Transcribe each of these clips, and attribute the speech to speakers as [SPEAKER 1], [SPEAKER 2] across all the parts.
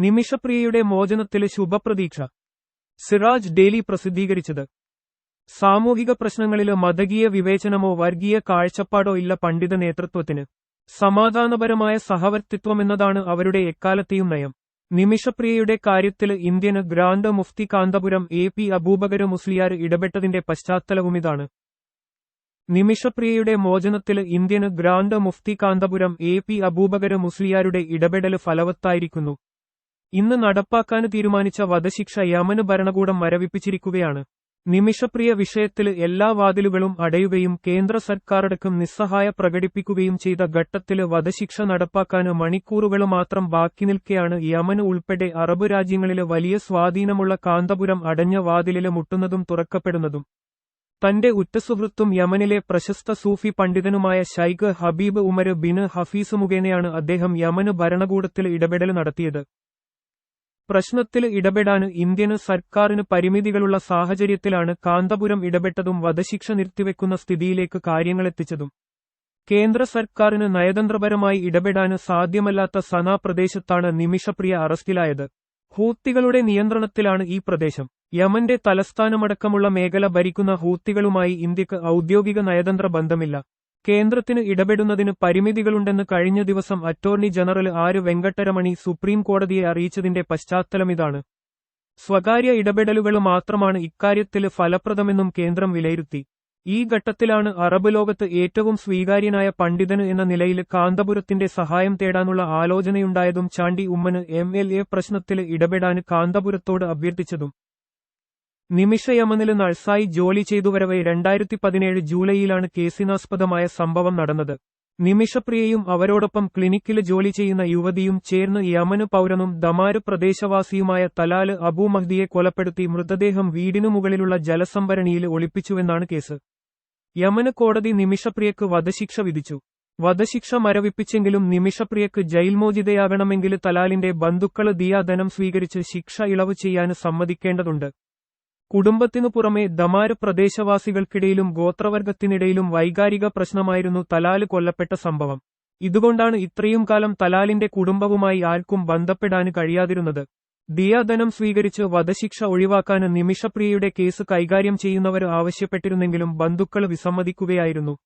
[SPEAKER 1] നിമിഷപ്രിയയുടെ മോചനത്തിലെ ശുഭപ്രതീക്ഷ. സിറാജ് ഡെയിലി പ്രസിദ്ധീകരിച്ചത്. സാമൂഹിക പ്രശ്നങ്ങളിലോ മതകീയ വിവേചനമോ വർഗീയ കാഴ്ചപ്പാടോ ഇല്ല പണ്ഡിത നേതൃത്വത്തിന്. സമാധാനപരമായ സഹവർത്തിത്വമെന്നതാണ് അവരുടെ എക്കാലത്തെയും നയം. നിമിഷപ്രിയയുടെ കാര്യത്തിൽ Indian grand mufti Kanthapuram A P Aboobacker Musliyar ഇടപെട്ടതിന്റെ പശ്ചാത്തലവുമിതാണ് നിമിഷപ്രിയയുടെ മോചനത്തിൽ Indian grand mufti Kanthapuram A P Aboobacker മുസ്ലിയാരുടെ ഇടപെടൽ ഫലവത്തായിരിക്കുന്നു. ഇന്ന് നടപ്പാക്കാൻ തീരുമാനിച്ച വധശിക്ഷ യമന് ഭരണകൂടം മരവിപ്പിച്ചിരിക്കുകയാണ് നിമിഷപ്രിയ വിഷയത്തിൽ എല്ലാ വാതിലുകളും അടയുകയും കേന്ദ്ര സർക്കാരടക്കം നിസ്സഹായ പ്രകടിപ്പിക്കുകയും ചെയ്ത ഘട്ടത്തിൽ വധശിക്ഷ നടപ്പാക്കാന് മണിക്കൂറുകൾ മാത്രം ബാക്കി നിൽക്കെയാണ് യമന് ഉൾപ്പെടെ അറബ് രാജ്യങ്ങളിലെ വലിയ സ്വാധീനമുള്ള കാന്തപുരം അടഞ്ഞ വാതിലിൽ മുട്ടുന്നതും തുറക്കപ്പെടുന്നതും. തന്റെ ഉറ്റസുഹൃത്തും യമനിലെ പ്രശസ്ത സൂഫി പണ്ഡിതനുമായ Sheikh Habib Umar bin Hafiz മുഖേനയാണ് അദ്ദേഹം യമന് ഭരണകൂടത്തിൽ ഇടപെടൽ നടത്തിയത്. പ്രശ്നത്തിൽ ഇടപെടാൻ ഇന്ത്യന് സർക്കാരിന് പരിമിതികളുള്ള സാഹചര്യത്തിലാണ് കാന്തപുരം ഇടപെട്ടതും വധശിക്ഷ നിർത്തിവെക്കുന്ന സ്ഥിതിയിലേക്ക് കാര്യങ്ങളെത്തിച്ചതും. കേന്ദ്ര സർക്കാരിന് നയതന്ത്രപരമായി ഇടപെടാൻ സാധ്യമല്ലാത്ത സനാ പ്രദേശത്താണ് നിമിഷപ്രിയ അറസ്റ്റിലായത്. ഹൂത്തികളുടെ നിയന്ത്രണത്തിലാണ് ഈ പ്രദേശം. യമന്റെ തലസ്ഥാനമടക്കമുള്ള മേഖല ഭരിക്കുന്ന ഹൂത്തികളുമായി ഇന്ത്യയ്ക്ക് ഔദ്യോഗിക നയതന്ത്ര ബന്ധമില്ല കേന്ദ്രത്തിന് ഇടപെടുന്നതിന് പരിമിതികളുണ്ടെന്ന് കഴിഞ്ഞ ദിവസം അറ്റോർണി ജനറൽ ആര് വെങ്കട്ടരമണി സുപ്രീം കോടതിയെ അറിയിച്ചതിന്റെ പശ്ചാത്തലമിതാണ് സ്വകാര്യ ഇടപെടലുകൾ മാത്രമാണ് ഇക്കാര്യത്തിൽ ഫലപ്രദമെന്നും കേന്ദ്രം വിലയിരുത്തി. ഈ ഘട്ടത്തിലാണ് അറബ് ലോകത്ത് ഏറ്റവും സ്വീകാര്യനായ പണ്ഡിതന് എന്ന നിലയിൽ കാന്തപുരത്തിന്റെ സഹായം തേടാനുള്ള ആലോചനയുണ്ടായതും Chandy Oommen M L A പ്രശ്നത്തിൽ ഇടപെടാൻ കാന്തപുരത്തോട് അഭ്യർത്ഥിച്ചതും. നിമിഷയമനിൽ നഴ്സായി ജോലി ചെയ്തുവരവെ രണ്ടായിരത്തി പതിനേഴ് ജൂലൈയിലാണ് കേസിനാസ്പദമായ സംഭവം നടന്നത്. നിമിഷപ്രിയയും അവരോടൊപ്പം ക്ലിനിക്കിൽ ജോലി ചെയ്യുന്ന യുവതിയും ചേർന്ന് യമനു പൌരനും ദമാര് പ്രദേശവാസിയുമായ തലാൽ അബൂ മഹ്ദിയെ കൊലപ്പെടുത്തി മൃതദേഹം വീടിനു മുകളിലുള്ള ജലസംഭരണിയിൽ ഒളിപ്പിച്ചുവെന്നാണ് കേസ്. യമന് കോടതി നിമിഷപ്രിയക്ക് വധശിക്ഷ വിധിച്ചു. വധശിക്ഷ മരവിപ്പിച്ചെങ്കിലും നിമിഷപ്രിയക്ക് ജയിൽമോചിതയാകണമെങ്കിൽ തലാലിന്റെ ബന്ധുക്കൾ ദിയാധനം സ്വീകരിച്ച് ശിക്ഷ ഇളവ് ചെയ്യാൻ സമ്മതിക്കേണ്ടതുണ്ട്. കുടുംബത്തിനു പുറമെ ദമാര് പ്രദേശവാസികൾക്കിടയിലും ഗോത്രവർഗത്തിനിടയിലും വൈകാരിക പ്രശ്നമായിരുന്നു തലാൽ കൊല്ലപ്പെട്ട സംഭവം. ഇതുകൊണ്ടാണ് ഇത്രയും കാലം തലാലിന്റെ കുടുംബവുമായി ആർക്കും ബന്ധപ്പെടാൻ കഴിയാതിരുന്നത്. ദിയാധനം സ്വീകരിച്ച് വധശിക്ഷ ഒഴിവാക്കാൻ നിമിഷപ്രിയയുടെ കേസ് കൈകാര്യം ചെയ്യുന്നവർ ആവശ്യപ്പെട്ടിരുന്നെങ്കിലും ബന്ധുക്കൾ വിസമ്മതിക്കുകയായിരുന്നു.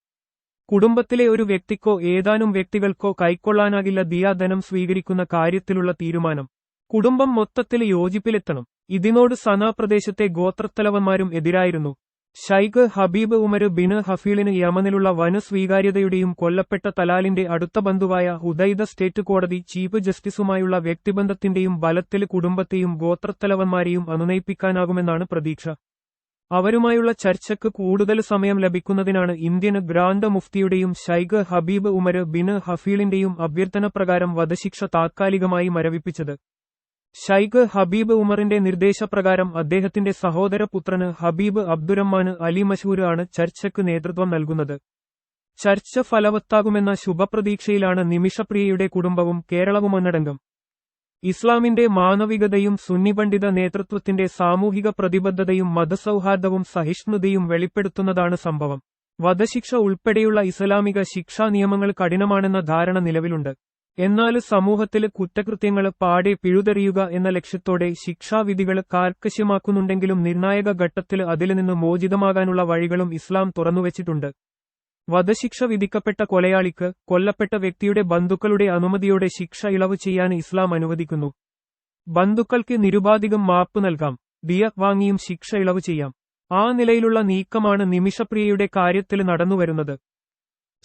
[SPEAKER 1] കുടുംബത്തിലെ ഒരു വ്യക്തിക്കോ ഏതാനും വ്യക്തികൾക്കോ കൈക്കൊള്ളാനാകില്ല ദിയാധനം സ്വീകരിക്കുന്ന കാര്യത്തിലുള്ള തീരുമാനം. കുടുംബം മൊത്തത്തിൽ യോജിപ്പിലെത്തണം. ഇതിനോട് സനാ പ്രദേശത്തെ ഗോത്രത്തലവന്മാരും എതിരായിരുന്നു. ഷൈഖ് ഹബീബ് ഉമർ ബിന് ഹഫീലിന് യമനിലുള്ള വന സ്വീകാര്യതയുടെയും കൊല്ലപ്പെട്ട തലാലിന്റെ അടുത്ത ബന്ധുവായ ഹുദൈദ സ്റ്റേറ്റ് കോടതി ചീഫ് ജസ്റ്റിസുമായുള്ള വ്യക്തിബന്ധത്തിന്റെയും ബലത്തിൽ കുടുംബത്തെയും ഗോത്രത്തലവന്മാരെയും അനുനയിപ്പിക്കാനാകുമെന്നാണ് പ്രതീക്ഷ. അവരുമായുള്ള ചർച്ചയ്ക്ക് കൂടുതൽ സമയം ലഭിക്കുന്നതിനാണ് ഇന്ത്യൻ ഗ്രാൻഡ് മുഫ്തിയുടെയും ഷൈഖ് ഹബീബ് ഉമർ ബിന് ഹഫീലിന്റെയും അഭ്യർത്ഥന പ്രകാരം വധശിക്ഷ താത്കാലികമായി മരവിപ്പിച്ചത്. ഷൈഖ് ഹബീബ് ഉമറിന്റെ നിർദ്ദേശപ്രകാരം അദ്ദേഹത്തിന്റെ സഹോദരപുത്രന് ഹബീബ് അബ്ദുറഹ്മാന് അലി മഷൂര് ആണ് ചർച്ചയ്ക്ക് നേതൃത്വം നൽകുന്നത്. ചർച്ച ഫലവത്താകുമെന്ന ശുഭപ്രതീക്ഷയിലാണ് നിമിഷപ്രിയയുടെ കുടുംബവും കേരളവുമെന്നടങ്കം ഇസ്ലാമിന്റെ മാനവികതയും സുന്നിപണ്ഡിത നേതൃത്വത്തിന്റെ സാമൂഹിക പ്രതിബദ്ധതയും മതസൗഹാർദ്ദവും സഹിഷ്ണുതയും വെളിപ്പെടുത്തുന്നതാണ് സംഭവം. വധശിക്ഷ ഉൾപ്പെടെയുള്ള ഇസ്ലാമിക ശിക്ഷാ നിയമങ്ങൾ കഠിനമാണെന്ന ധാരണ നിലവിലുണ്ട്. എന്നാൽ സമൂഹത്തിലെ കുറ്റകൃത്യങ്ങൾ പാടെ പിഴുതെറിയുക എന്ന ലക്ഷ്യത്തോടെ ശിക്ഷാവിധികൾ കാർക്കശ്യമാക്കുന്നുണ്ടെങ്കിലും നിർണായക ഘട്ടത്തിൽ അതിൽ നിന്ന് മോചിതമാകാനുള്ള വഴികളും ഇസ്ലാം തുറന്നുവച്ചിട്ടുണ്ട്. വധശിക്ഷ വിധിക്കപ്പെട്ട കൊലയാളിക്ക് കൊല്ലപ്പെട്ട വ്യക്തിയുടെ ബന്ധുക്കളുടെ അനുമതിയോടെ ശിക്ഷ ഇളവ് ചെയ്യാൻ ഇസ്ലാം അനുവദിക്കുന്നു. ബന്ധുക്കൾക്ക് നിരുപാധികം മാപ്പ് നൽകാം ദിയ വാങ്ങിയും ശിക്ഷ ഇളവ് ചെയ്യാം. ആ നിലയിലുള്ള നീക്കമാണ് നിമിഷപ്രിയയുടെ കാര്യത്തിൽ നടന്നുവരുന്നത്.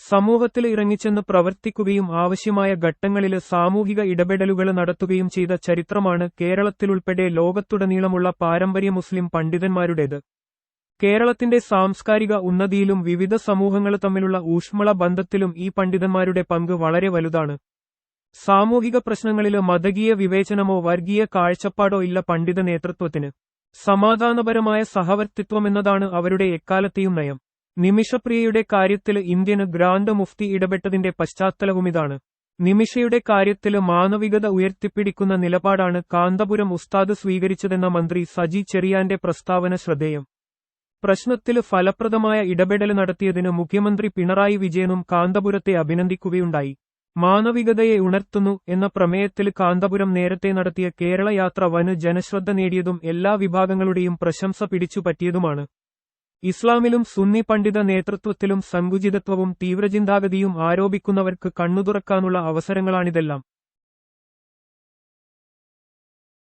[SPEAKER 1] സമൂഹത്തിൽ ഇറങ്ങിച്ചെന്ന് പ്രവർത്തിക്കുകയും ആവശ്യമായ ഘട്ടങ്ങളിൽ സാമൂഹിക ഇടപെടലുകൾ നടത്തുകയും ചെയ്ത ചരിത്രമാണ് കേരളത്തിലുൾപ്പെടെ ലോകത്തുടനീളമുള്ള പാരമ്പര്യ മുസ്ലിം പണ്ഡിതന്മാരുടേത്. കേരളത്തിന്റെ സാംസ്കാരിക ഉന്നതിയിലും വിവിധ സമൂഹങ്ങൾ തമ്മിലുള്ള ഊഷ്മള ബന്ധത്തിലും ഈ പണ്ഡിതന്മാരുടെ പങ്ക് വളരെ വലുതാണ്. സാമൂഹിക പ്രശ്നങ്ങളിൽ മതകീയ വിവേചനമോ വർഗീയ കാഴ്ചപ്പാടോ ഇല്ല പണ്ഡിത നേതൃത്വത്തിന്. സമാധാനപരമായ സഹവർത്തിത്വമെന്നതാണ് അവരുടെ എക്കാലത്തെയും നയം. നിമിഷപ്രിയയുടെ കാര്യത്തിൽ ഇന്ത്യന് ഗ്രാൻഡ് മുഫ്തി ഇടപെട്ടതിന്റെ പശ്ചാത്തലവുമിതാണ്. നിമിഷയുടെ കാര്യത്തിൽ മാനവികത ഉയർത്തിപ്പിടിക്കുന്ന നിലപാടാണ് കാന്തപുരം ഉസ്താദ് സ്വീകരിച്ചതെന്ന മന്ത്രി സജി ചെറിയാന്റെ പ്രസ്താവന ശ്രദ്ധേയം. പ്രശ്നത്തിൽ ഫലപ്രദമായ ഇടപെടൽ നടത്തിയതിന് മുഖ്യമന്ത്രി പിണറായി വിജയനും കാന്തപുരത്തെ അഭിനന്ദിക്കുകയുണ്ടായി. മാനവികതയെ ഉണർത്തുന്നു എന്ന പ്രമേയത്തിൽ കാന്തപുരം നേരത്തെ നടത്തിയ കേരളയാത്ര വന് ജനശ്രദ്ധ നേടിയതും എല്ലാ വിഭാഗങ്ങളുടെയും പ്രശംസ പിടിച്ചുപറ്റിയതുമാണ്. ഇസ്ലാമിലും സുന്നി പണ്ഡിത നേതൃത്വത്തിലും സങ്കുചിതത്വവും തീവ്രചിന്താഗതിയും ആരോപിക്കുന്നവർക്ക് കണ്ണുതുറക്കാനുള്ള അവസരങ്ങളാണിതെല്ലാം.